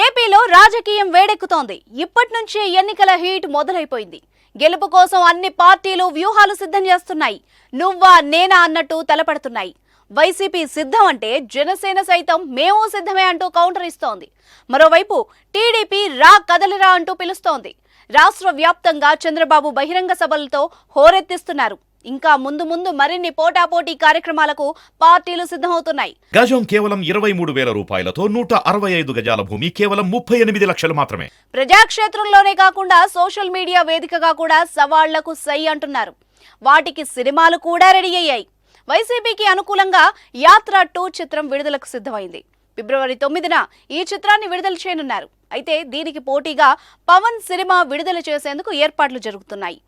ఏపీలో రాజకీయం వేడెక్కుతోంది. ఇప్పటి నుంచే ఎన్నికల హీట్ మొదలైపోయింది. గెలుపు కోసం అన్ని పార్టీలు వ్యూహాలు సిద్ధం చేస్తున్నాయి. నువ్వా నేనా అన్నట్టు తలపడుతున్నాయి. వైసీపీ సిద్ధం అంటే జనసేన సైతం మేము సిద్ధమే అంటూ కౌంటర్ ఇస్తోంది. మరోవైపు టీడీపీ రా కదలిరా అంటూ పిలుస్తోంది. రాష్ట్ర వ్యాప్తంగా చంద్రబాబు బహిరంగ సభలతో హోరెత్తిస్తున్నారు. ఇంకా ముందు ముందు మరిన్ని పోటాపోటీ కార్యక్రమాలకు పార్టీలు సిద్ధమవుతున్నాయి. గజం కేవలం ఇరవై మూడు వేల రూపాయలతో నూట అరవై ఐదు గజాల భూమి కేవలం ముప్పై ఎనిమిది లక్షలు మాత్రమే. ప్రజాక్షేత్రంలోనే కాకుండా సోషల్ మీడియా వేదికగా కూడా సవాళ్ళకు సై అంటున్నారు. వాటికి సినిమాలు కూడా రెడీ అయ్యాయి. వైసీపీకి అనుకూలంగా యాత్ర టూ చిత్రం విడుదలకు సిద్ధమైంది. ఫిబ్రవరి తొమ్మిదిన ఈ చిత్రాన్ని విడుదల చేయనున్నారు. అయితే దీనికి పోటీగా పవన్ సినిమా విడుదల చేసేందుకు ఏర్పాట్లు జరుగుతున్నాయి.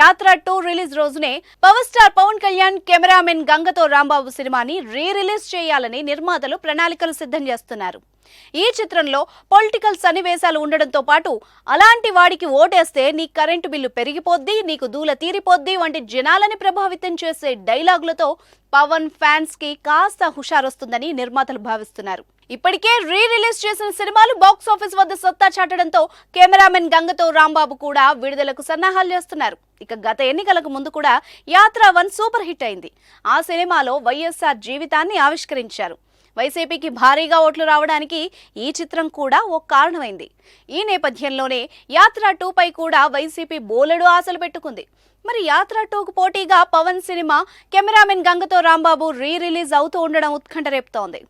యాత్ర టూ రిలీజ్ రోజునే power star Pawan Kalyan cameraman గంగతో Rambabu సినిమాని రీ రిలీజ్ చేయాలని నిర్మాతలు ప్రణాళికలు సిద్ధం చేస్తున్నారు. ఈ చిత్రంలో పొలిటికల్ సన్నివేశాలు ఉండడంతో పాటు అలాంటి వాడికి ఓటేస్తే నీ కరెంటు బిల్లు పెరిగిపోద్ది నీకు దూల తీరిపోద్ది వంటి జనాలని ప్రభావితం చేసే డైలాగులతో పవన్ ఫ్యాన్స్కి కాస్త హుషారొస్తుందని నిర్మాతలు భావిస్తున్నారు. ఇప్పటికే రీ రిలీజ్ చేసిన సినిమాలు బాక్స్ ఆఫీస్ వద్ద సత్తా చాటడంతో కెమెరామెన్ గంగతో రాంబాబు కూడా విడుదలకు సన్నాహాలు చేస్తున్నారు. ఇక గత ఎన్నికలకు ముందు కూడా యాత్ర వన్ సూపర్ హిట్ అయింది. ఆ సినిమాలో వైఎస్ఆర్ జీవితాన్ని ఆవిష్కరించారు. వైసీపీకి భారీగా ఓట్లు రావడానికి ఈ చిత్రం కూడా ఓ కారణమైంది. ఈ నేపథ్యంలోనే యాత్ర టూ పై కూడా వైసీపీ బోలెడు ఆశలు పెట్టుకుంది. మరి యాత్ర టూకు పోటీగా పవన్ సినిమా కెమెరామెన్ గంగతో రాంబాబు రీ రిలీజ్ అవుతూ ఉండడం ఉత్కంఠ రేపుతోంది.